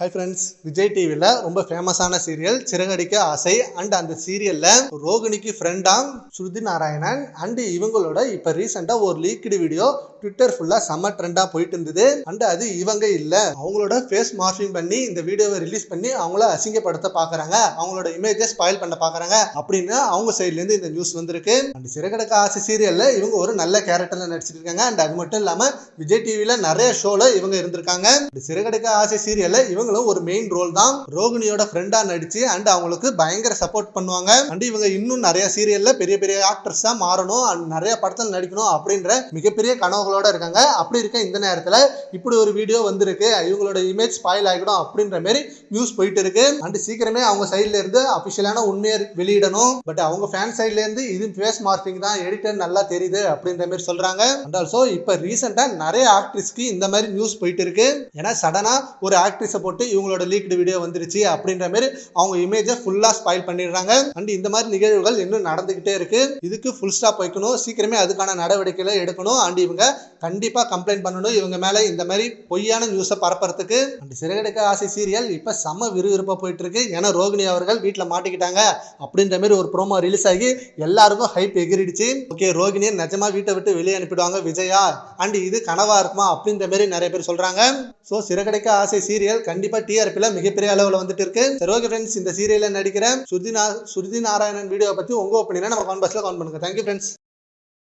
Hi friends Vijay டிவியில் ரொம்ப ஃபேமஸான சீரியல் சிறகடிக்க ஆசை அண்ட் அந்த சீரியலில் ரோகிணிக்கு ஃப்ரெண்டாம் ஸ்ருதி நாராயணன் அண்டு இவங்களோட இப்போ ரீசெண்டாக ஒரு லீக்டு வீடியோ ட்விட்டர் ஃபுல்லாக செம்ம ட்ரெண்டாக போயிட்டு இருந்தது. அண்டு அது இவங்க இல்லை. அவங்களோட ஃபேஸ் மார்ஃபிங் பண்ணி இந்த வீடியோவை ரிலீஸ் பண்ணி அவங்கள அசிங்கப்படுத்த பார்க்குறாங்க அவங்களோட இமேஜை ஸ்பாயில் பண்ண பார்க்குறாங்க அப்படின்னு அவங்க சைட்லேருந்து இந்த நியூஸ் வந்திருக்கு. அண்ட் சிறகடிக்க ஆசை சீரியலில் இவங்க ஒரு நல்ல கேரக்டரில் நடிச்சிட்டு இருக்காங்க. அண்ட் அது மட்டும் இல்லாமல் விஜய் டிவியில் நிறைய ஷோவில் இவங்க இருந்திருக்காங்க. சிறகடிக்க ஆசை சீரியல்ல இவங்களும் ஒரு மெயின் ரோல் தான். ரோகிணியோட ஃப்ரெண்டா நடிச்சு அண்ட் அவங்களுக்கு பயங்கர சப்போர்ட் பண்ணுவாங்க. அண்ட் இவங்க இன்னும் நிறைய சீரியல்ல பெரிய பெரிய ஆக்டர்ஸா மாறணும் அண்ட் நிறைய படத்தில் நடிக்கணும் அப்படின்ற மிகப்பெரிய கனவுகளோட இருக்காங்க. அப்படி இருக்க இந்த நேரத்தில் இப்படி ஒரு வீடியோ வந்திருக்கு. இவங்களோட இமேஜ் ஸ்பாயில் ஆகிடும் அப்படின்ற மாதிரி நியூஸ் போயிட்டு இருக்கு. அண்ட் சீக்கிரமே அவங்க சைட்ல இருந்து அபிஷியலான உண்மையை வெளியிடணும். பட் அவங்க ஃபேன் சைட்ல இருந்து இது ஃபேஸ் மார்க்கிங் தான் எடிட்டர் நல்லா தெரியுது அப்படின்ற மாதிரி சொல்றாங்க. அண்ட் ஆல்சோ இப்போ ரீசெண்டாக நிறைய ஆக்ட்ரிஸ்க்கு இந்த மாதிரி நியூஸ் போயிட்டு இருக்கு. ஏன்னா சடனா ஒரு ஆக்ட்ரிஸை போட்டு இவங்களோட லீக்டு வீடியோ வந்துருச்சு அப்படின்ற மாதிரி அவங்க இமேஜை ஃபுல்லாக ஸ்பாயில் பண்ணிடுறாங்க. அண்ட் இந்த மாதிரி நிகழ்வுகள் இன்னும் நடந்துகிட்டே இருக்கு. இதுக்கு ஃபுல் ஸ்டாப் வைக்கணும். சீக்கிரமே அதுக்கான நடவடிக்கைகளை எடுக்கணும். அண்ட் இவங்க கண்டிப்பாக கம்ப்ளைண்ட் பண்ணணும். இவங்க மேலே இந்த மாதிரி பொய்யான நியூஸை பரப்புறதுக்கு. அண்ட் சிறகடிக்க ஆசை சீரியல் இப்போ செம விறுவிறுப்பாக போயிட்டு இருக்கு ஏன்னா ரோகிணி அவர்கள் வீட்டில் மாட்டிக்கிட்டாங்க அப்படின்ற மாதிரி ஒரு ப்ரோமோ ரிலீஸ் ஆகி எல்லாருக்கும் ஹைப் எகிரிடுச்சு. ஓகே ரோகிணியை நிஜமா வீட்டை விட்டு வெளியே அனுப்பிடுவாங்க விஜயா. அண்ட் இது கனவா இருக்குமா அப்படின்ற மாதிரி நிறைய பேர் சொல்றாங்க. ஸோ சிறகடைக்க ஆசை சீரியல் கண்டிப்பாக கண்டிப்பா டிஆர்பில மிகப்பெரிய அளவுல வந்துட்டு இருக்கு. சரி ஓகே ஃப்ரெண்ட்ஸ் இந்த சீரியல்ல நடிக்கிற சுருதி சுருதி நாராயணன் வீடியோ பத்தி உங்க ஒப்பீனியனை நம்ம கான்பாஸ்ல கான் பண்ணுங்க. Thank you friends